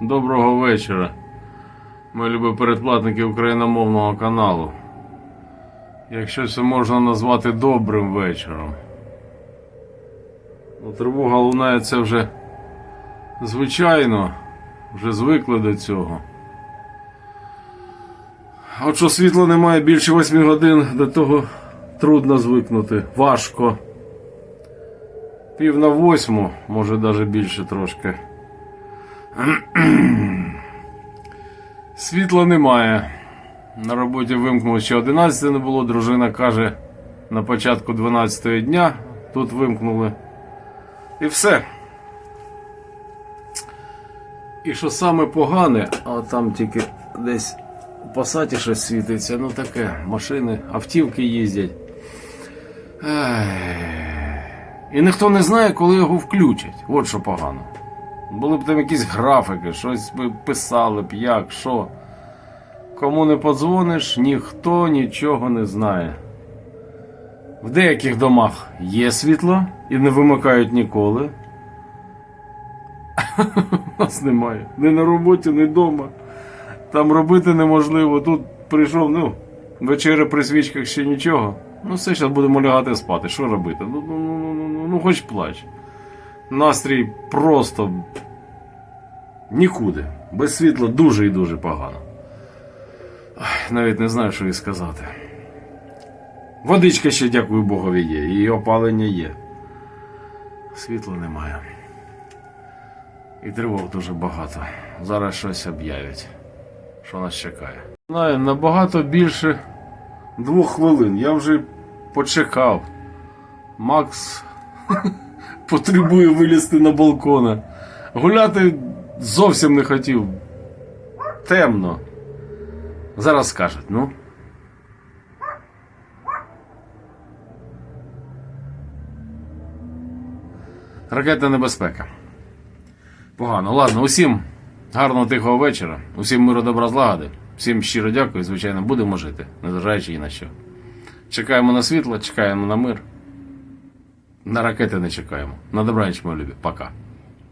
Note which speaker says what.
Speaker 1: Доброго вечора. Ми любі передплатники україномовного каналу. Якщо це можна назвати добрим вечором. Ну, тривога лунає це вже звичайно, вже звикли до цього. А От що світла немає більше 8 годин, до того трудно звикнути, важко. Пів на восьму, може навіть більше трошки. Світла немає. На роботі вимкнуло ще 11 не було. Дружина каже, на початку 12 дня тут вимкнули. І все. І що саме погане, а там тільки десь у пасаті щось світиться, ну таке, машини, автівки їздять. І ніхто не знає, коли його включать. От що погано. Були б там якісь графіки, щось би писали б, як, що. Кому не подзвониш, ніхто нічого не знає. В деяких домах є світло і не вимикають ніколи. У нас немає. Ні на роботі, ні вдома. Там робити неможливо. Тут прийшов, ну, вечеря при свічках ще нічого. Ну, все, зараз будемо лягати спати. Що робити? Ну, ну, ну, ну, ну, ну хоч плач. Настрій просто нікуди. Без світла дуже і дуже погано. Навіть не знаю, що і сказати. Водичка ще, дякую Богові, є, і опалення є. Світла немає. І тривог дуже багато. Зараз щось об'явять. Що нас чекає? Знаю, набагато більше двох хвилин. Я вже почекав. Макс потребує вилізти на балкона. Гуляти зовсім не хотів. Темно. Зараз скажуть, ну. Ракетна небезпека. Погано. Ладно, усім гарного тихого вечора, усім миру добра злагоди. Всім щиро дякую, звичайно, будемо жити, незважаючи ні на що. Чекаємо на світло, чекаємо на мир. На ракети не чекаємо. На добраніч, мої любі. Пока.